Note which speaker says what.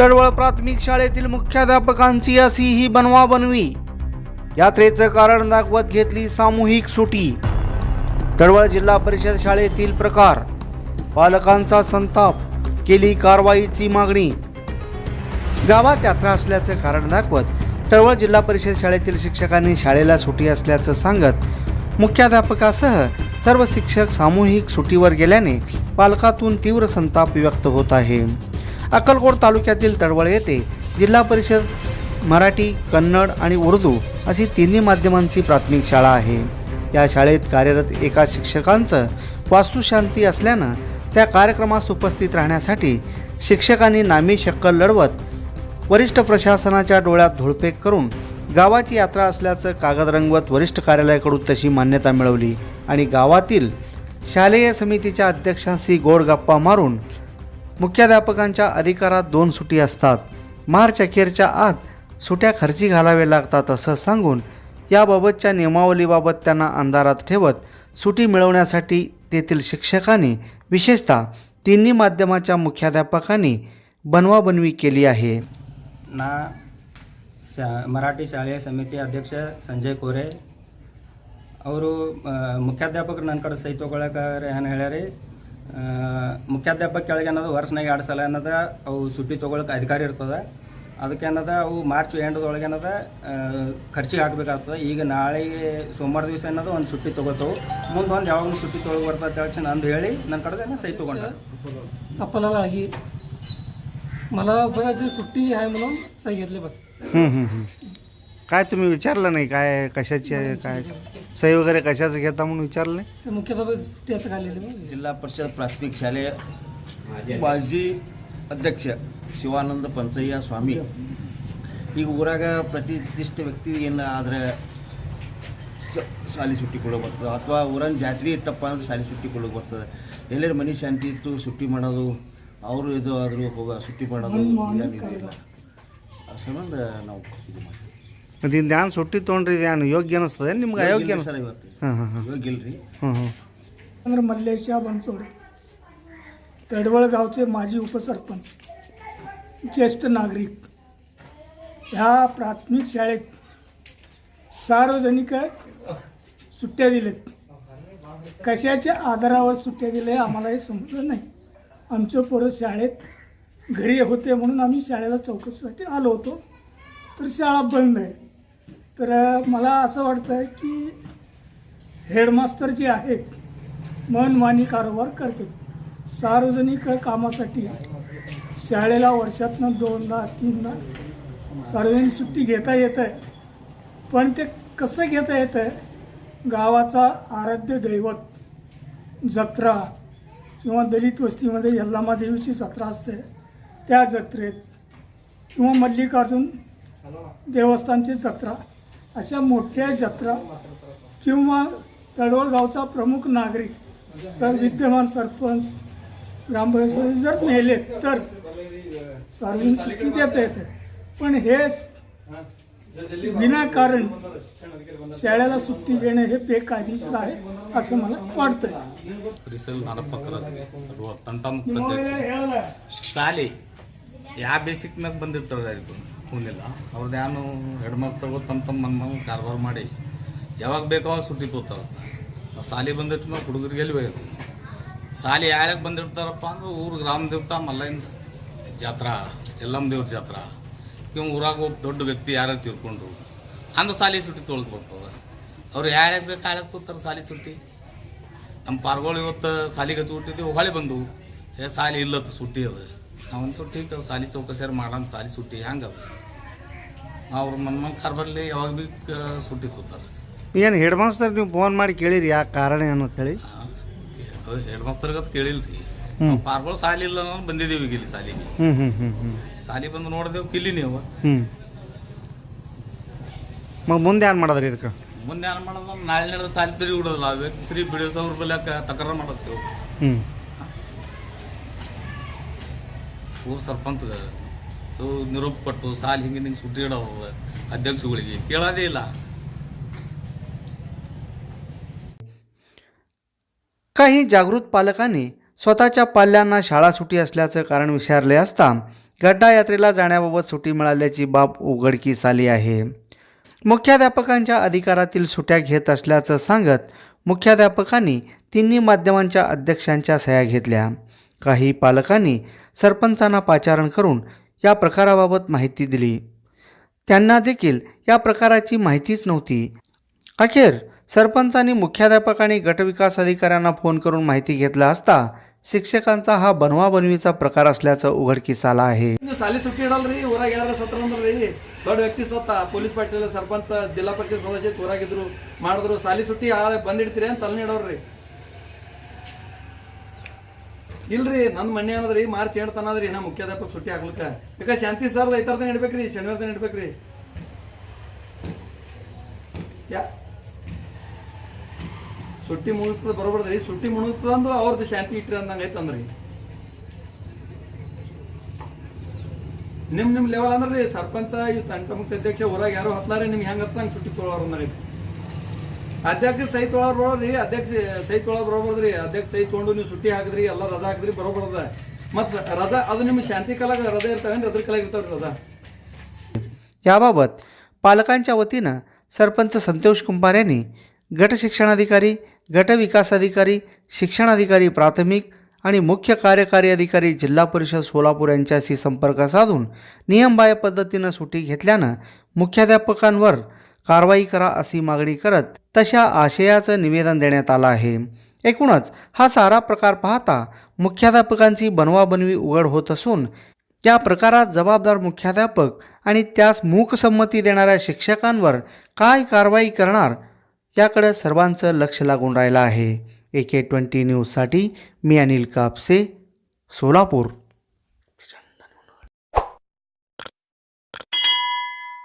Speaker 1: तळवळ प्राथमिक शाळेतील मुख्याध्यापकांची अशी ही बनवा बनवी. यात्रेचं कारण दाखवत घेतली सामूहिक सुटी. तळवळ जिल्हा परिषद शाळेतील प्रकार. पालकांचा संताप. केली कारवाईची मागणी. गावात यात्रा असल्याचं कारण दाखवत तळवळ जिल्हा परिषद शाळेतील शिक्षकांनी शाळेला सुटी असल्याचं सांगत मुख्याध्यापकासह सर्व शिक्षक सामूहिक सुटीवर गेल्याने पालकातून तीव्र संताप व्यक्त होत आहे. अक्कलकोट तालुक्यातील तळवळ येथे जिल्हा परिषद मराठी कन्नड आणि उर्दू अशी तिन्ही माध्यमांची प्राथमिक शाळा आहे. या शाळेत कार्यरत एका शिक्षकांचं वास्तुशांती असल्यानं त्या कार्यक्रमास उपस्थित राहण्यासाठी शिक्षकांनी नामी शक्कल लढवत वरिष्ठ प्रशासनाच्या डोळ्यात धुळपेक करून गावाची यात्रा असल्याचं कागद रंगवत वरिष्ठ कार्यालयाकडून तशी मान्यता मिळवली आणि गावातील शालेय समितीच्या अध्यक्षांशी गोड गप्पा मारून मुख्याध्यापकांच्या अधिकारात दोन सुटी असतात मार्च अखेरच्या आत सुट्या खर्ची घालावे लागतात असं सांगून याबाबतच्या नियमावलीबाबत त्यांना अंधारात ठेवत सुटी मिळवण्यासाठी तेथील शिक्षकांनी विशेषतः तिन्ही माध्यमाच्या मुख्याध्यापकांनी बनवाबनवी केली आहे
Speaker 2: ನಾ ಶಾ ಮರಾಠಿ ಶಾಲೆಯ ಸಮಿತಿ ಅಧ್ಯಕ್ಷ ಸಂಜಯ್ ಕೋರೆ ಅವರು ಮುಖ್ಯಾಧ್ಯಾಪಕರು ನನ್ನ ಕಡೆ ಸಹಿ ತೊಗೊಳಕ್ಕೆ ಏನು ಹೇಳ್ಯಾರಿ ಆ, ಮುಖ್ಯಾಧ್ಯಾಪಕ ಕೆಳಗೆ ಅನ್ನೋದು ವರ್ಷನಾಗ ಎರಡು ಸಲ ಅನ್ನೋದ ಅವು ಸುಟ್ಟಿ ತೊಗೊಳಕ್ಕೆ ಅಧಿಕಾರಿ ಇರ್ತದೆ ಅದಕ್ಕೆ ಅನ್ನೋದ ಅವು ಮಾರ್ಚ್ ಎಂಟದೊಳಗೆ ಅನ್ನೋದ ಆ, ಖರ್ಚಿಗೆ ಹಾಕಬೇಕಾಗ್ತದೆ ಈಗ ನಾಳೆಗೆ ಸೋಮವಾರ ದಿವಸ ಅನ್ನೋದು ಒಂದು ಸುಟ್ಟಿ ತೊಗೋತಾವು ಮುಂದೆ ಒಂದು ಯಾವಾಗ ಸುಟ್ಟಿ ತೊಗೊಳಗೆ ಬರ್ತದೆ ತಕ್ಷಣ ಅಂದು ಹೇಳಿ ನನ್ನ ಕಡೆ ಸಹಿ ತೊಗೊಂಡ್ರೆ
Speaker 3: आपल्याला ही मला बघायची सुट्टी आहे म्हणून सांगितले बस
Speaker 1: हं, हं, हं. काय तुम्ही विचारलं नाही काय कशाची आहे, काय सही वगैरे कशाचं घेता म्हणून विचारलं नाही
Speaker 3: ते मुख्याध्यापक सुट्टी असं काढलेली मग
Speaker 4: जिल्हा परिषद प्राथमिक ಶಾಲೆಯ ಮಾಜಿ ಅಧ್ಯಕ್ಷ ಶಿವಾನಂದ ಪಂಚಯ್ಯ ಸ್ವಾಮಿ ಈಗ ಊರಾಗ ಪ್ರತಿಷ್ಠಿತ ವ್ಯಕ್ತಿ ಏನು ಆದರೆ ಶಾಲೆ ಸುಟ್ಟಿ ಕೊಡೋಕೆ ಬರ್ತದೆ ಅಥವಾ ಊರನ್ನ ಜಾತ್ರೆ ಇತ್ತಪ್ಪ ಅಂದ್ರೆ ಶಾಲೆ ಸುಟ್ಟಿ ಕೊಡೋಕೆ ಬರ್ತದೆ ಎಲ್ಲರ ಮನೆ ಶಾಂತಿ ಇತ್ತು ಸುಟ್ಟಿ ಮಾಡೋದು ಅವರು ಇದು ಆದರೂ ಹೋಗ ಸುಟ್ಟಿ ಮಾಡೋದು ಏನಿಲ್ಲ ಆ ಸಂಬಂಧ ನಾವು ಇದು ಮಾಡ್ತೀವಿ
Speaker 1: ಮತ್ತೆ ಇದು ಧ್ಯಾನ ಸುಟ್ಟಿ ತೊಗೊಂಡ್ರಿ ಏನು ಯೋಗ್ಯ ಅನ್ನಿಸ್ತದೆ ನಿಮ್ಗೆ ಅಯೋಗ್ಯ
Speaker 4: ಯೋಗ್ಯ ಸರ್ ಇವತ್ತು
Speaker 1: ಹಾಂ ಹಾಂ ಹಾಂ
Speaker 4: ಯೋಗ್ಯ ಇಲ್ರಿ
Speaker 1: ಹ್ಞೂ ಹ್ಞೂ
Speaker 5: चंद्र मल्लेशा बनसोडे तडवळ गावचे माजी उपसरपंच ज्येष्ठ नागरिक ह्या प्राथमिक शाळेत सार्वजनिक सुट्ट्या दिलेत कशाच्या आधारावर सुट्ट्या दिल्या हे आम्हाला हे समजलं नाही आमचे पोरं शाळेत घरी होते म्हणून आम्ही शाळेला चौकशीसाठी आलो होतो तर शाळा बंद आहे तर मला असं वाटतं आहे की हेडमास्तर जे आहेत मनमानी कारोबार करतात सार्वजनिक कामासाठी शाळेला वर्षातनं दोनदा तीनदा सार्वजनिक सुट्टी घेता येत आहे पण ते कसं घेता येतं आहे गावाचा आराध्य दैवत जत्रा किंवा दलित वस्तीमध्ये यल्लामादेवीची जत्रा असते त्या जत्रेत किंवा मल्लिकार्जुन देवस्थानची जत्रा अशा मोठ्या जत्रा किंवा तडवळ गावचा प्रमुख नागरिक सर विद्यमान सरपंच ग्रामपंचायत जर नेले तर सार्वजनिक सुट्टी देता येते पण हे विनाकारण शाळेला सुट्टी देणे हे बेकायदेशीर आहे असं मला वाटतंय
Speaker 6: ಶ್ರೀಸಲ್ ನಾಡಪ್ಪಕ್ಕರ ತಂಟ ಶಾಲೆ ಯಾವ ಬೇಸಿಕ್ ಮ್ಯಾಗ ಬಂದಿರ್ತಾರೆ ಯಾರಿಗೂ ಹೂನಿಲ್ಲ ಅವ್ರದ್ದು ಏನು ಹೆಡ್ ಮಾಸ್ತರ್ಗಳು ತಮ್ಮ ತಮ್ಮ ಮನ ಮನ ಕಾರ್ಬಾರ್ ಮಾಡಿ. ಯಾವಾಗ ಬೇಕೋ ಅವಾಗ ಸುಟ್ಟಿ ತೋತಾರೆ. ಆ ಸಾಲಿ ಬಂದಿಟ್ಟು ನಾವು ಹುಡುಗರಿಗೆ ಎಲ್ಲಿ ಬೇಕು? ಸಾಲಿ ಯಾಳ್ಯಾಗ ಬಂದಿರ್ತಾರಪ್ಪ ಅಂದ್ರೆ ಊರು ಗ್ರಾಮ ದೇವತಾ ಮಲ್ಲಯ್ಯನ ಜಾತ್ರಾ ಎಲ್ಲಮ್ಮ ದೇವ್ರ ಜಾತ್ರಾ. ಇವ್ ಊರಾಗ ಒಬ್ಬ ದೊಡ್ಡ ವ್ಯಕ್ತಿ ಯಾರು ತಿಳ್ಕೊಂಡ್ರು. ಅಂದ್ರೆ ಸಾಲಿ ಸುಟ್ಟಿ ತೊಳ್ದು ಬರ್ತದೆ ಅವ್ರು ಯಾಳ್ಯಾಗ ಬೇಕು ಯಾಳ್ಯಾಗ ತೋತಾರೆ ಸಾಲಿ ಸುಟ್ಟಿ ನಮ್ಮ ಪಾರ್ಗಳು ಇವತ್ತು ಸಾಲಿಗೆ ಹುಟ್ಟಿದ್ದೀವಿ ಹೊಳೆ ಬಂದು ಏ ಸಾಲಿ ಇಲ್ಲತ್ತು ಸುಟ್ಟಿ ಅದು. ಟೀಕ್ ಅದು ಸಾಲಿ ಚೌಕಸಿಯಾರು ಮಾಡೋಣ, ಸಾಲಿ ಸುಟ್ಟಿ ಹೆಂಗೆ ಅದು? ಅವ್ರು ಮನ್ಮನ್ ಮನ್ ಕಾರ್ಬರ್ಲಿ ಯಾವಾಗ ಭೀ ಕ- ಸುಟ್ಟಿ ತೋತಾರೆ
Speaker 1: ಏನು ಹೆಡ್ ಮಾಸ್ತರ್ ನೀವು ಫೋನ್ ಮಾಡಿ ಕೇಳಿರಿ ಯಾಕೆ ಕಾರಣ ಏನು ಅಂತೇಳಿ
Speaker 6: ಹೆಡ್ ಮಾಸ್ತರ್ಗತ್ ಕೇಳಿಲ್ಲ ರೀ. ಪಾರ್ಗಳು ಸಾಲಿ ಇಲ್ಲ ಅನ್ನೋದು ಬಂದಿದ್ದೀವಿ ಈಗ ಇಲ್ಲಿ ಸಾಲಿಗೆ.
Speaker 1: ಹ್ಞೂ ಹ್ಞೂ ಹ್ಞೂ ಹ್ಞೂ
Speaker 6: ಸಾಲಿ ಬಂದು ನೋಡಿದೆವು ಕಿಲ್ಲಿ ನೀವು.
Speaker 1: ಹ್ಞೂ ಮಗ ಮುಂದೆ ಏನು ಮಾಡೋದ್ರಿ ಇದಕ್ಕೆ?
Speaker 6: ಮುಂದೆ ಏನು ಮಾಡೋದು ನಾಳೆ ನಡೆದ ಸಾಲಿ ತಿರುಗಿ ಬಿಡೋದಿಲ್ಲ ವ್ಯಕ್ತಿ ಶ್ರೀ ಬಿಡಿಸೋದ್ರ ಬಲ್ಯಾಕ ತಕರಾರು ಮಾಡತ್ತೇವೆ
Speaker 1: ಹ್ಞೂ
Speaker 6: ಊರು ಸರ್ಪಂಚ್ ನಿರೂಪ ಕೊಟ್ಟು ಸಾಲಿ ಹಿಂಗೆ ಹಿಂಗೆ ಸುಟ್ಟಿ ಇಡೋದು ಅಧ್ಯಕ್ಷಗಳಿಗೆ ಕೇಳೋದೇ ಇಲ್ಲ
Speaker 1: काही जागृत पालकांनी स्वतःच्या पाल्यांना शाळा सुटी असल्याचं कारण विचारले असता गड्डा यात्रेला जाण्याबाबत सुट्टी मिळाल्याची बाब उघडकीस आली आहे मुख्याध्यापकांच्या अधिकारातील सुट्या घेत असल्याचं सांगत मुख्याध्यापकांनी तिन्ही माध्यमांच्या अध्यक्षांच्या सह्या घेतल्या काही पालकांनी सरपंचांना पाचारण करून या प्रकाराबाबत माहिती दिली त्यांना देखील या प्रकाराची माहितीच नव्हती अखेर सरपंचांनी मुख्याध्यापक आणि गटविकास अधिकाऱ्यांना फोन करून माहिती घेतला असता शिक्षकांचा हा बनवाबनवीचा प्रकार असल्याचं उघडकीस आलं आहे
Speaker 7: ನೀವು ಸಾಲಿ ಸುಟ್ಟಿ ಇಡಲ್ರಿ ಊರಾಗ ಯಾರ ಸತ್ರ ಅಂದ್ರಿ ದೊಡ್ಡ ವ್ಯಕ್ತಿ ಸತ್ತ ಪೊಲೀಸ್ ಪಾಟೀಲ್ ಸರ್ಪಂಚ ಜಿಲ್ಲಾ ಪರಿಷತ್ ಸದಸ್ಯ ಊರಾಗಿದ್ರು ಮಾಡಿದ್ರು ಸಾಲಿ ಸುಟ್ಟಿ ಆ ಬಂದಿಡ್ತೀರಿ ಅಂತ ಚಲನೆ ಇಡೋರ್ರಿ ಇಲ್ರಿ ನನ್ನ ಮನೆ ಅನ್ನದ್ರಿ ಮಾರ್ಚ್ ಎಂಟು ತನದ್ರಿ ನಾ ಮುಖ್ಯಾಧ್ಯಾಪಕ ಸುಟ್ಟಿ ಹಾಕ್ಲಕ್ಕ ಯಾಕ ಶಾಂತಿ ಸರ್ ಐತಾರ್ದ ಇಡ್ಬೇಕ್ರಿ ಶನಿವಾರದ ಇಡ್ಬೇಕ್ರಿ. ಯಾ ಸುಟ್ಟಿ ಮುಗಿತದ ಬರೋಬರ್ದ್ರಿ, ಸುಟ್ಟಿ ಮುಳುಗ್ತದಂದು ಅವ್ರದ್ದು ಶಾಂತಿ ಇಟ್ರಿ ಅಂದಂಗ ಐತಂದ್ರಿ. ನಿಮ್ ನಿಮ್ ಲೆವೆಲ್ ಅಂದ್ರೆ ಸರ್ಪಂಚ ಇವ್ ತಂಡ ಮುಕ್ತ ಅಧ್ಯಕ್ಷ, ಊರಾಗ ಯಾರೋ ಹತ್ಲಾರಿ, ನಿಮ್ಗೆ ಹೆಂಗ್ ಹತ್ತಂಗ್ ಸುಟ್ಟಿ ತೊಗೊಳೋರು ಅನ್ನೈತಿ ಅಧ್ಯಕ್ಷ ಸೈ ತೊಳೋರ್ ಬರೋರಿ ಅಧ್ಯಕ್ಷ ಸೈ ತೊಳೋರ್ ಬರೋಬರ್ದ್ರಿ ಅಧ್ಯಕ್ಷ ಸೈ ತೊಗೊಂಡು ನೀವು ಸುಟ್ಟಿ ಹಾಕಿದ್ರಿ ಎಲ್ಲ ರಜಾ ಹಾಕಿದ್ರಿ ಬರೋಬರ್ದ ಮತ್ ರಜಾ ಅದು ನಿಮ್ ಶಾಂತಿ ಕಾಲಾಗ ರಜಾ ಇರ್ತಾವೇನ್ರಿ ಅದ್ರ ಕಾಲಾಗ ಇರ್ತಾವ್ರಿ ರಜಾ
Speaker 1: याबाबत पालकांच्या वतीनं सरपंच संतोष कुंभार यांनी गट शिक्षणाधिकारी गट विकास अधिकारी शिक्षणाधिकारी प्राथमिक आणि मुख्य कार्यकारी अधिकारी जिल्हा परिषद सोलापूर यांच्याशी संपर्क साधून नियमबाह्य पद्धतीनं सुट्टी घेतल्यानं मुख्याध्यापकांवर कारवाई करा अशी मागणी करत तशा आशयाचं निवेदन देण्यात आलं आहे. एकूणच हा सारा प्रकार पाहता मुख्याध्यापकांची बनवाबनवी उघड होत असून त्या प्रकारात जबाबदार मुख्याध्यापक आणि त्यास मूकसंमती देणाऱ्या शिक्षकांवर काय कारवाई करणार याकडे सर्वांचं लक्ष लागून राहिलं आहे. ए के ट्वेंटी न्यूजसाठी मी अनिल कापसे सोलापूर.